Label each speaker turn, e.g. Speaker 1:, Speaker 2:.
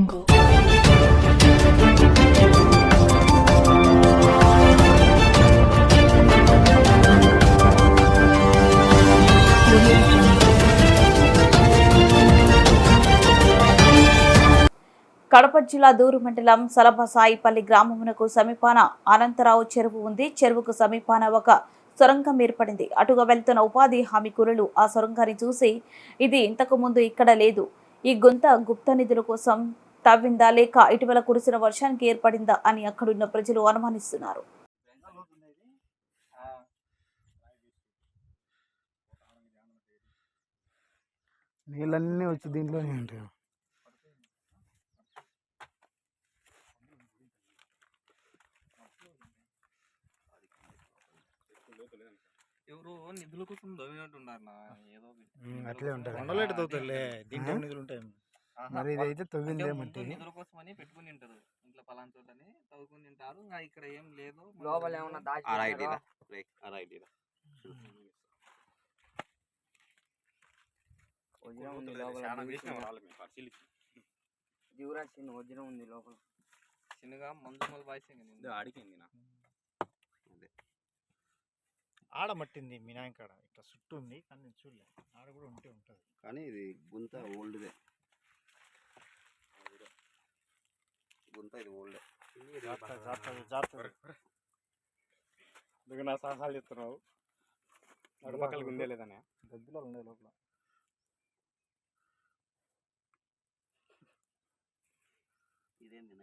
Speaker 1: కడప జిల్లా దూరు మండలం సలభసాయిపల్లి గ్రామమునకు సమీపాన అనంతరావు చెరువు ఉంది. చెరువుకు సమీపాన ఒక సొరంగం ఏర్పడింది. అటుగా వెళ్తున్న ఉపాధి హామీ కూలీలు ఆ సొరంగాన్ని చూసి ఇది ఇంతకు ముందు ఇక్కడ లేదు. ఈ గుంత గుప్త నిధుల కోసం తవ్విందా లేక ఇటీవల కురిసిన వర్షానికి ఏర్పడిందా అని అక్కడున్న ప్రజలు అనుమానిస్తున్నారు.
Speaker 2: నీళ్ళన్నీ వచ్చి దీంట్లోనే ఉంటాయి.
Speaker 3: ఎవరు నిధుల కోసం దవ్వినట్టున్నారు
Speaker 2: అట్లే ఉంటాయి
Speaker 4: కొండలు ఎటు తవ్వుతారులే దీంట్లో
Speaker 2: ఆ?
Speaker 4: నిధులు ఉంటాయి?
Speaker 2: మరి ఇదైతే
Speaker 3: ముందు నిధుల కోసం అని పెట్టుకుని ఉంటారు ఇంట్లో పలానా చోటని తవ్వుకుని తింటారు. ఇంకా ఇక్కడ ఏం లేదు.
Speaker 5: లోపల ఏమన్నా దాచి దిగురా చిన్న వజ్రం ఉంది లోపల
Speaker 3: చిన్నగా మంజుమల్ బాయ్స్
Speaker 6: ఇదో అడిగింది నా.
Speaker 4: ఆడ మట్టింది మీ నాయకాడ ఇట్లా చుట్టూ ఉంది కానీ నేను చూడలే. ఆడ కూడా ఉంటే ఉంటుంది.
Speaker 6: కానీ ఇది గుంత ఓల్డ్దే. గుంత ఇది ఓల్డ్
Speaker 7: నా సాహసాలు చెప్తున్నావు? నడుపక్కల గుందే లేదనే
Speaker 4: గద్దులో ఉన్నాయి లోపల.
Speaker 6: ఇదేంది